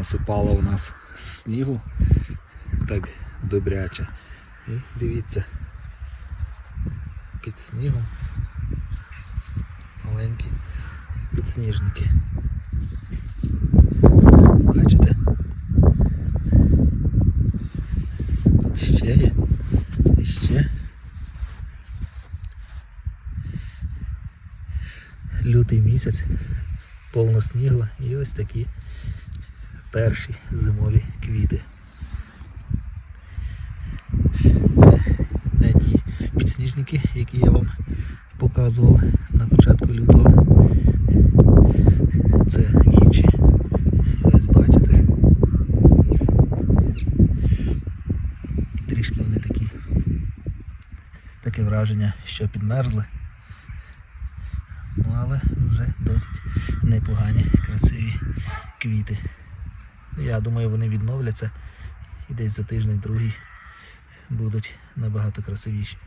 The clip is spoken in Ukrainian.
понасипало у нас снігу так добряче. І дивіться, під снігом маленькі підсніжники. Бачите? Тут ще є. І ще. Лютий місяць, повно снігу і ось такі перші зимові квіти. Це не ті підсніжники, які я вам показував на початку лютого. Це інші. Ось бачите. Трішки вони такі. Таке враження, що підмерзли. Ну, але вже досить непогані, красиві квіти. Я думаю, вони відновляться і десь за тиждень другий будуть набагато красивіші.